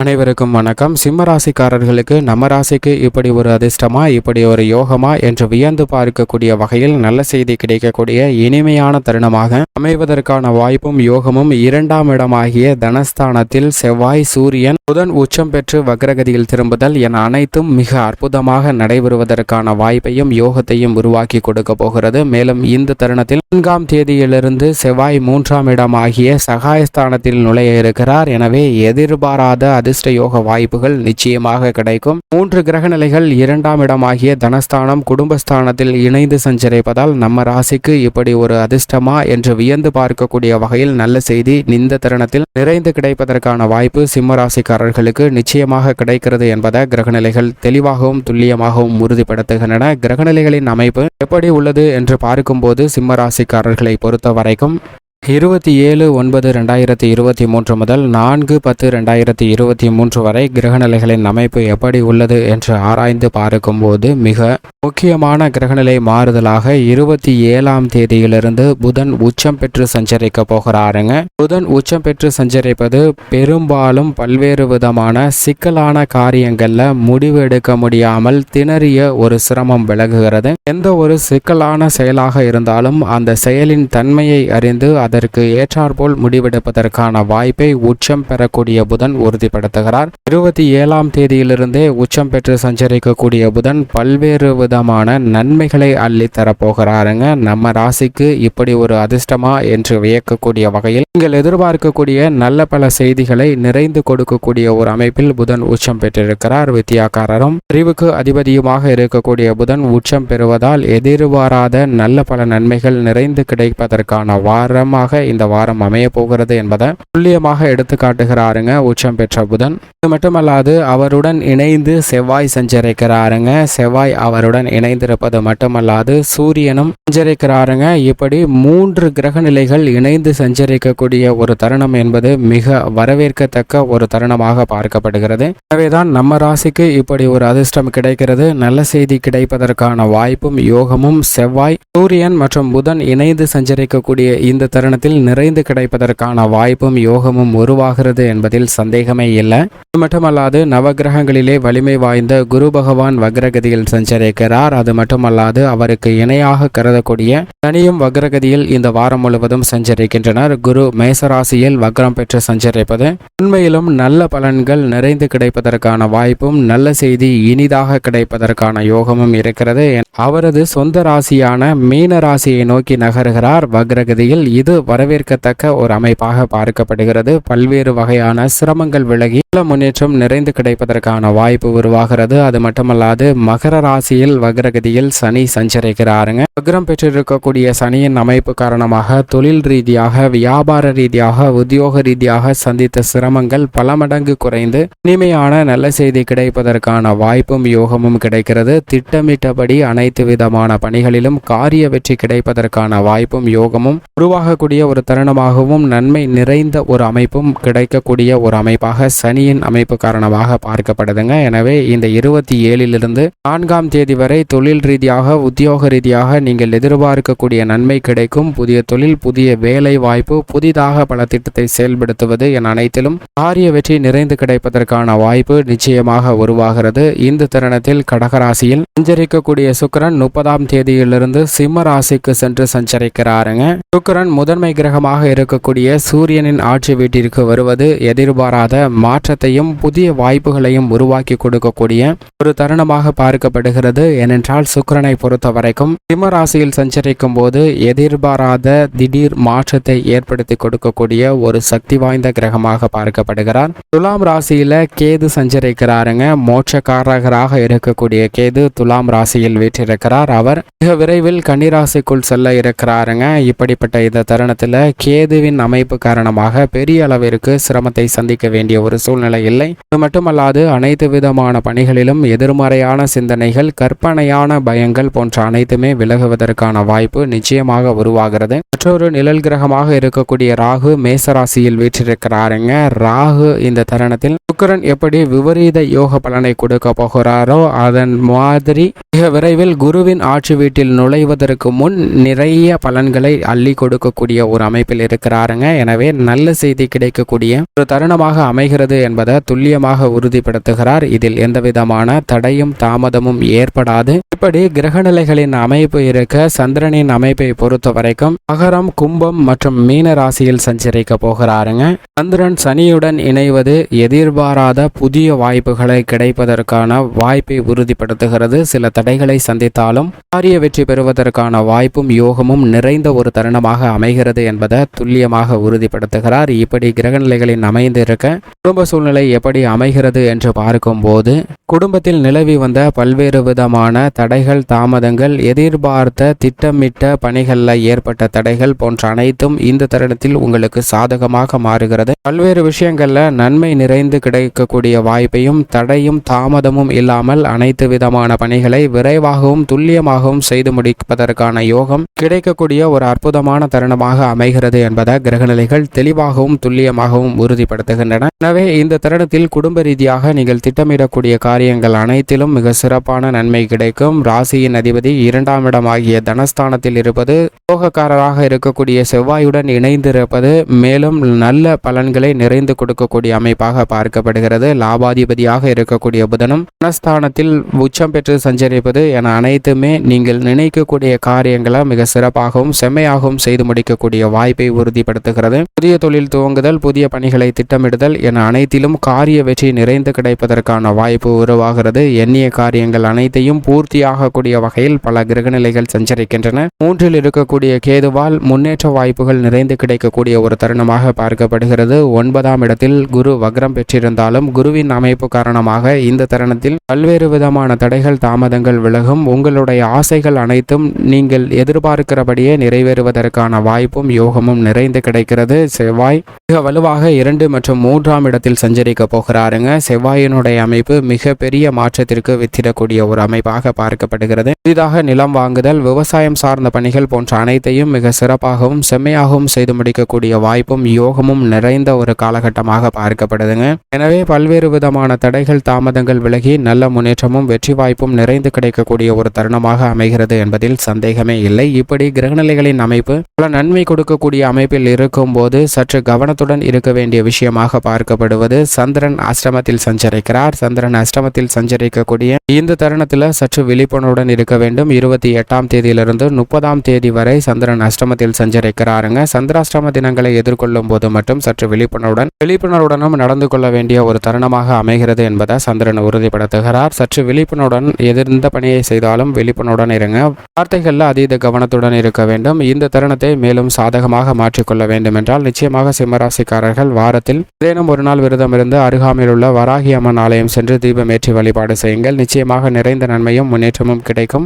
அனைவருக்கும் வணக்கம். சிம்ம ராசிக்காரர்களுக்கு நம்ம ராசிக்கு இப்படி ஒரு அதிர்ஷ்டமா இப்படி ஒரு யோகமா என்று வியந்து பார்க்கக்கூடிய வகையில் நல்ல செய்தி கிடைக்கக்கூடிய இனிமையான தருணமாக அமைவதற்கான வாய்ப்பும் யோகமும் இரண்டாம் இடமாகிய தனஸ்தானத்தில் செவ்வாய் சூரியன் புதன் உச்சம் பெற்று வக்ரகதியில் திரும்புதல் என அனைத்தும் மிக அற்புதமாக நடைபெறுவதற்கான வாய்ப்பையும் யோகத்தையும் உருவாக்கி கொடுக்க போகிறது. மேலும் இந்த தருணத்தில் நான்காம் தேதியிலிருந்து செவ்வாய் மூன்றாம் இடமாகிய சகாயஸ்தானத்தில் நுழைய இருக்கிறார். எனவே எதிர்பாராத அதிர்ஷ்ட யோக வாய்ப்புகள் நிச்சயமாக கிடைக்கும். மூன்று கிரக நிலைகள் இரண்டாம் இடமாகிய தனஸ்தானம் குடும்பஸ்தானத்தில் இணைந்து சஞ்சரிப்பதால் நம்ம ராசிக்கு இப்படி ஒரு அதிர்ஷ்டமா என்று வியந்து பார்க்கக்கூடிய வகையில் நல்ல செய்தி இந்த தருணத்தில் நிறைந்து கிடைப்பதற்கான வாய்ப்பு சிம்ம ராசிக்காரர்களுக்கு நிச்சயமாக கிடைக்கிறது என்பதை கிரகநிலைகள் தெளிவாகவும் துல்லியமாகவும் உறுதிப்படுத்துகின்றன. கிரகநிலைகளின் அமைப்பு எப்படி உள்ளது என்று பார்க்கும்போது சிம்ம ராசிக்காரர்களை பொறுத்த வரைக்கும் இருபத்தி ஏழு ஒன்பது ரெண்டாயிரத்தி இருபத்தி மூன்று முதல் நான்கு பத்து ரெண்டாயிரத்தி இருபத்தி மூன்று வரை கிரகநிலைகளின் அமைப்பு எப்படி உள்ளது என்று ஆராய்ந்து பார்க்கும்போது மிக முக்கியமான கிரகநிலை மாறுதலாக இருபத்தி ஏழாம் தேதியிலிருந்து புதன் உச்சம் பெற்று சஞ்சரிக்க போகிறாருங்க. புதன் உச்சம் பெற்று சஞ்சரிப்பது பெரும்பாலும் பல்வேறு விதமான சிக்கலான காரியங்கள்ல முடிவு எடுக்க முடியாமல் திணறிய ஒரு சிரமம் விலகுகிறது. எந்த ஒரு சிக்கலான செயலாக இருந்தாலும் அந்த செயலின் தன்மையை அறிந்து அதை அதற்கு ஏற்றாற்போல் முடிவெடுப்பதற்கான வாய்ப்பை உச்சம் பெறக்கூடிய புதன் உறுதிப்படுத்துகிறார். இருபத்தி ஏழாம் தேதியிலிருந்தே உச்சம் பெற்று சஞ்சரிக்கக்கூடிய புதன் பல்வேறு விதமான நன்மைகளை அள்ளி தரப்போகிறாருங்க. நம்ம ராசிக்கு இப்படி ஒரு அதிர்ஷ்டமா என்று வியக்கக்கூடிய வகையில் நீங்கள் எதிர்பார்க்கக்கூடிய நல்ல பல செய்திகளை நிறைந்து கொடுக்கக்கூடிய ஒரு அமைப்பில் புதன் உச்சம் பெற்றிருக்கிறார். வித்தியாக்காரரும் அறிவுக்கு அதிபதியுமாக இருக்கக்கூடிய புதன் உச்சம் பெறுவதால் எதிர்பாராத நல்ல பல நன்மைகள் நிறைந்து கிடைப்பதற்கான வாரமாக இந்த வாரம் அமைய போகிறது என்பதை துல்லியமாக எடுத்து காட்டுகிறாருங்க உச்சம் பெற்ற புதன். இது மட்டுமல்லாது அவருடன் இணைந்து செவ்வாய் சஞ்சரிக்கிறாருங்க. செவ்வாய் அவருடன் இணைந்திருப்பது மட்டுமல்லாது சூரியனும் சஞ்சரிக்கிறாருங்க. இப்படி மூன்று கிரக நிலைகள் இணைந்து சஞ்சரிக்கக்கூடிய ஒரு தருணம் என்பது மிக வரவேற்கத்தக்க ஒரு தருணமாக பார்க்கப்படுகிறது. எனவேதான் நம்ம ராசிக்கு இப்படி ஒரு அதிர்ஷ்டம் கிடைக்கிறது. நல்ல செய்தி கிடைப்பதற்கான வாய்ப்பும் யோகமும் செவ்வாய் சூரியன் மற்றும் புதன் இணைந்து சஞ்சரிக்கக்கூடிய இந்த தருணத்தில் நிறைந்து கிடைப்பதற்கான வாய்ப்பும் யோகமும் உருவாகிறது என்பதில் சந்தேகமே இல்லை. அது மட்டுமல்லாது நவகிரகங்களிலே வலிமை வாய்ந்த குரு பகவான் வக்ரகதியில் சஞ்சரிக்கிறார். அது மட்டுமல்லாது அவருக்கு இணையாக கருதக்கூடிய தனியும் வக்ரகதியில் இந்த வாரம் முழுவதும் சஞ்சரிக்கின்றனர். குரு மேசராசியில் வக்ரம் பெற்று சஞ்சரிப்பது உண்மையிலும் நல்ல பலன்கள் நிறைந்து கிடைப்பதற்கான வாய்ப்பும் நல்ல செய்தி இனிதாக கிடைப்பதற்கான யோகமும் இருக்கிறது. அவரது சொந்த ராசியான மீன ராசியை நோக்கி நகர்கிறார் வக்ரகதியில். இது வரவேற்கத்தக்க ஒரு அமைப்பாக பார்க்கப்படுகிறது. பல்வேறு வகையான சிரமங்கள் விலகி நல்ல முன்னேற்றம் நிறைந்து கிடைப்பதற்கான வாய்ப்பு உருவாகிறது. அது மட்டுமல்லாது மகர ராசியில் வக்ரகதியில் சனி சஞ்சரிக்கிறாருங்க. வக்ரம் பெற்றிருக்கக்கூடிய சனியின் அமைப்பு காரணமாக தொழில் ரீதியாக வியாபார ரீதியாக உத்தியோக ரீதியாக சந்தித்த சிரமங்கள் பல மடங்கு குறைந்து இனிமையான நல்ல செய்தி கிடைப்பதற்கான வாய்ப்பும் யோகமும் கிடைக்கிறது. திட்டமிட்டபடி அனைத்து விதமான பணிகளிலும் காரிய வெற்றி கிடைப்பதற்கான வாய்ப்பும் யோகமும் உருவாகக்கூடிய ஒரு தருணமாகவும் நன்மை நிறைந்த ஒரு அமைப்பும் கிடைக்கக்கூடிய ஒரு அமைப்பாக சனியின் அமைப்பு காரணமாக பார்க்கப்படுதுங்க. எனவே இந்த இருபத்தி ஏழிலிருந்து நான்காம் தேதி வரை தொழில் ரீதியாக உத்தியோக ரீதியாக நீங்கள் எதிர்பார்க்கக்கூடிய நன்மை கிடைக்கும். புதிய தொழில் புதிய வேலை வாய்ப்பு புதிதாக பல திட்டத்தை செயல்படுத்துவது என அனைத்திலும் காரிய வெற்றி நிறைந்து கிடைப்பதற்கான வாய்ப்பு நிச்சயமாக உருவாகிறது. இந்த தருணத்தில் கடகராசியில் சஞ்சரிக்கக்கூடிய சுக்கிரன் முப்பதாம் தேதியிலிருந்து சிம்ம ராசிக்கு சென்று சஞ்சரிக்கிறாருங்க. சுக்கிரன் முதன்மை கிரகமாக இருக்கக்கூடிய சூரியனின் ஆட்சி வீட்டிற்கு வருவது எதிர்பாராத மாற்றத்தையும் புதிய வாய்ப்புகளையும் உருவாக்கி கொடுக்கக்கூடிய ஒரு தருணமாக பார்க்கப்படுகிறது. ஏனென்றால் சுக்கிரனை பொறுத்த வரைக்கும் சிம்மராசியில் சஞ்சரிக்கும் போது எதிர்பாராத திடீர் மாற்றத்தை ஏற்படுத்தி கொடுக்கக்கூடிய ஒரு சக்தி வாய்ந்த கிரகமாக பார்க்கப்படுகிறார். துலாம் ராசியில கேது சஞ்சரிக்கிறாருங்க. மோட்சக்காரகராக இருக்கக்கூடிய கேது துலாம் ராசியில் வீற்றிருக்கிறார். அவர் மிக விரைவில் கன்னிராசிக்குள் செல்ல இருக்கிறாருங்க. இப்படிப்பட்ட இந்த தருணத்தில் கேதுவின் அமைப்பு காரணமாக பெரிய அளவிற்கு சிரமத்தை சந்திக்க வேண்டிய ஒரு சூழ்நிலை இல்லை. இது மட்டுமல்லாது அனைத்து விதமான பணிகளிலும் எதிர்மறையான சிந்தனைகள் கற்பனையான பயங்கள் போன்ற அனைத்துமே விலகுவதற்கான வாய்ப்பு நிச்சயமாக உருவாகிறது. மற்றொரு நிழல் கிரகமாக இருக்கக்கூடிய ராகு மேசராசியில் வீற்றிருக்கிறாருங்க. ராகு இந்த தருணத்தில் சுக்கரன் எப்படி விபரீத யோக பலனை கொடுக்க போகிறாரோ அதன் மாதிரி மிக விரைவில் குருவின் ஆட்சி வீட்டில் நுழைவதற்கு முன் நிறைய பலன்களை அள்ளி கொடுக்கக்கூடிய கிடைக்கக்கூடிய ஒரு அமைப்பில் இருக்கிறாருங்க. எனவே நல்ல செய்தி கிடைக்கக்கூடிய ஒரு தருணமாக அமைகிறது என்பதை துல்லியமாக உறுதிப்படுத்துகிறார். இதில் எந்தவிதமான தடையும் தாமதமும் ஏற்படாது. இப்படி கிரகநிலைகளின் அமைப்பு இருக்க சந்திரனின் அமைப்பை பொறுத்த வரைக்கும் மகரம் கும்பம் மற்றும் மீன ராசியில் சஞ்சரிக்க போகிறாருங்க. சந்திரன் சனியுடன் இணைவது எதிர்பாராத புதிய வாய்ப்புகளை கிடைப்பதற்கான வாய்ப்பை உறுதிப்படுத்துகிறது. சில தடைகளை சந்தித்தாலும் காரிய வெற்றி பெறுவதற்கான வாய்ப்பும் யோகமும் நிறைந்த ஒரு தருணமாக அமைகிறது என்பதை துல்லியமாக உறுதிப்படுத்துகிறார். இப்படி கிரகநிலைகளின் அமைந்து இருக்க குடும்ப சூழ்நிலை எப்படி அமைகிறது என்று பார்க்கும்போது குடும்பத்தில் நிலவி வந்த பல்வேறு விதமான தடைகள் தாமதங்கள் எதிர்பார்த்த திட்டமிட்ட பணிகளில் ஏற்பட்ட தடைகள் போன்ற அனைத்தும் இந்த தருணத்தில் உங்களுக்கு சாதகமாக மாறுகிறது. பல்வேறு விஷயங்களில் நன்மை நிறைந்து கிடைக்கக்கூடிய வாய்ப்பையும் தடையும் தாமதமும் இல்லாமல் அனைத்து விதமான பணிகளை விரைவாகவும் துல்லியமாகவும் செய்து முடிப்பதற்கான யோகம் கிடைக்கக்கூடிய ஒரு அற்புதமான தருணமாக அமைகிறது என்பதை கிரகநிலைகள் தெளிவாகவும் துல்லியமாகவும் உறுதிப்படுத்துகின்றன. எனவே இந்த தருணத்தில் குடும்ப ரீதியாக நீங்கள் திட்டமிடக்கூடிய காரியங்கள் அனைத்திலும் மிக சிறப்பான நன்மை கிடைக்கும். ராசியின் அதிபதி இரண்டாம் இடமாகிய தனஸ்தானத்தில் இருப்பது யோகக்காரராக இருக்கக்கூடிய செவ்வாயுடன் இணைந்திருப்பது மேலும் நல்ல பலன்களை நிறைந்து கொடுக்கக்கூடிய அமைப்பாக பார்க்கப்படுகிறது. லாபாதிபதியாக இருக்கக்கூடிய புதனும் தனஸ்தானத்தில் உச்சம் பெற்று சஞ்சரிப்பது என அனைத்துமே நீங்கள் நினைக்கக்கூடிய காரியங்களை மிக சிறப்பாகவும் செம்மையாகவும் செய்து முடிக்கக்கூடிய வாய்ப்பை உறுதிப்படுத்துகிறது. புதிய தொழில் துவங்குதல் புதிய பணிகளை திட்டமிடுதல் என அனைத்திலும் காரிய வெற்றி நிறைந்து கிடைப்பதற்கான வாய்ப்பு உருவாகிறது. எண்ணிய காரியங்கள் அனைத்தையும் பூர்த்தியாக பூர்த்தியாகக்கூடிய வகையில் பல கிரகநிலைகள் சஞ்சரிக்கின்றன. மூன்றில் இருக்கக்கூடிய கேதுவால் முன்னேற்ற வாய்ப்புகள் நிறைந்து கிடைக்கக்கூடிய ஒரு தருணமாக பார்க்கப்படுகிறது. ஒன்பதாம் இடத்தில் குரு வக்ரம் பெற்றிருந்தாலும் குருவின் அமைப்பு காரணமாக இந்த தருணத்தில் பல்வேறு விதமான தடைகள் தாமதங்கள் விலகும். உங்களுடைய ஆசைகள் அனைத்தும் நீங்கள் எதிர்பார்க்கிறபடியே நிறைவேறுவதற்கான வாய்ப்பும் யோகமும் நிறைந்து கிடைக்கிறது. செவ்வாய் மிக வலுவாக இரண்டு மற்றும் மூன்றாம் இடத்தில் சஞ்சரிக்க போகிறாருங்க. செவ்வாயினுடைய அமைப்பு மிக பெரிய மாற்றத்திற்கு வித்திடக்கூடிய ஒரு அமைப்பாக பார்க்க எதிர்பார்க்கப்படுகிறது புதிதாக நிலம் வாங்குதல் விவசாயம் சார்ந்த பணிகள் போன்ற அனைத்தையும் மிக சிறப்பாகவும் செம்மையாகவும் செய்து முடிக்கக்கூடிய வாய்ப்பும் யோகமும் நிறைந்த ஒரு காலகட்டமாக பார்க்கப்படுதுங்க. எனவே பல்வேறு விதமான தடைகள் தாமதங்கள் விலகி நல்ல முன்னேற்றமும் வெற்றி வாய்ப்பும் நிறைந்து கிடைக்கக்கூடிய ஒரு தருணமாக அமைகிறது என்பதில் சந்தேகமே இல்லை. இப்படி கிரகநிலைகளின் அமைப்பு பல நன்மை கொடுக்கக்கூடிய அமைப்பில் இருக்கும் போது சற்று கவனத்துடன் இருக்க வேண்டிய விஷயமாக பார்க்கப்படுவது சந்திரன் அஷ்டமத்தில் சஞ்சரிக்கிறார். சந்திரன் அஷ்டமத்தில் சஞ்சரிக்கக்கூடிய இந்த தருணத்தில் சற்று விழி விழிப்புணர்வுடன் இருக்க வேண்டும். இருபத்தி எட்டாம் தேதியிலிருந்து முப்பதாம் தேதி வரை சந்திரன் அஷ்டமத்தில் சஞ்சரிக்கிறாருங்க. சந்திராஷ்டம தினங்களை எதிர்கொள்ளும் போது மட்டும் சற்று விழிப்புணர்வுடன் விழிப்புணர்வுடனும் நடந்து கொள்ள வேண்டிய ஒரு தருணமாக அமைகிறது என்பதை சந்திரன் உறுதிப்படுத்துகிறார். சற்று விழிப்புணர்வுடன் எதிர்ந்த பணியை செய்தாலும் விழிப்புணர்வுடன் இருங்க. வார்த்தைகளில் அதீத கவனத்துடன் இருக்க வேண்டும். இந்த தருணத்தை மேலும் சாதகமாக மாற்றிக்கொள்ள வேண்டும் என்றால் நிச்சயமாக சிம்மராசிக்காரர்கள் வாரத்தில் ஏதேனும் ஒரு நாள் விரதம் இருந்து அருகாமையில் உள்ள வராகி அம்மன் ஆலயம் சென்று தீபமேற்றி வழிபாடு செய்யுங்கள். நிச்சயமாக நிறைந்த நன்மையும் முன்னேற்றமும் கிடைக்கும்.